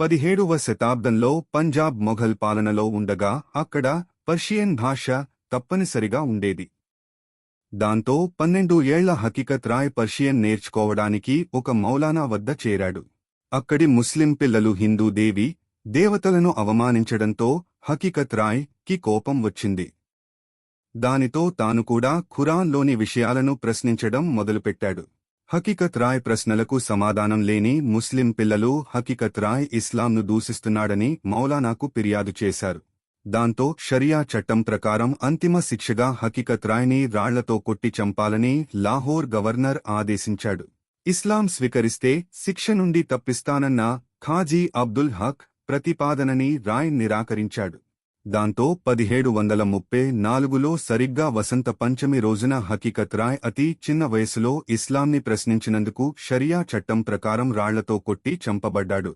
పదిహేడవ శతాబ్దంలో పంజాబ్ మొఘల్ పాలనలో ఉండగా అక్కడ పర్షియన్ భాష తప్పనిసరిగా ఉండేది. దాంతో పన్నెండు ఏళ్ళ హకీకత్ రాయ్ పర్షియన్ నేర్చుకోవడానికి ఒక మౌలానా వద్ద చేరాడు. అక్కడి ముస్లిం పిల్లలు హిందూ దేవి దేవతలను అవమానించడంతో హకీకత్ రాయ్కి కోపం వచ్చింది. దానితో తాను కూడా ఖురాన్లోని విషయాలను ప్రశ్నించడం మొదలుపెట్టాడు. హకీకత్ రాయ్ ప్రశ్నలకు సమాధానం లేని ముస్లిం పిల్లలు హకీకత్ రాయ్ ఇస్లాంను దూషిస్తున్నాడని మౌలానాకు ఫిర్యాదు చేశారు. దాంతో షరియా చట్టం ప్రకారం అంతిమ శిక్షగా హకీకత్ రాయ్ని రాళ్ళతో కొట్టి చంపాలని లాహోర్ గవర్నర్ ఆదేశించాడు. ఇస్లాం స్వీకరిస్తే శిక్ష నుండి తప్పిస్తానన్న ఖాజీ అబ్దుల్ హక్ ప్రతిపాదనని రాయ్ నిరాకరించాడు. దాంతో పదిహేడు వందల ముప్పై నాలుగులో సరిగ్గా వసంత పంచమి రోజున హకీకత్ రాయ్ అతి చిన్న వయసులో ఇస్లాంని ప్రశ్నించినందుకు షరియా చట్టం ప్రకారం రాళ్ళతో కొట్టి చంపబడ్డాడు.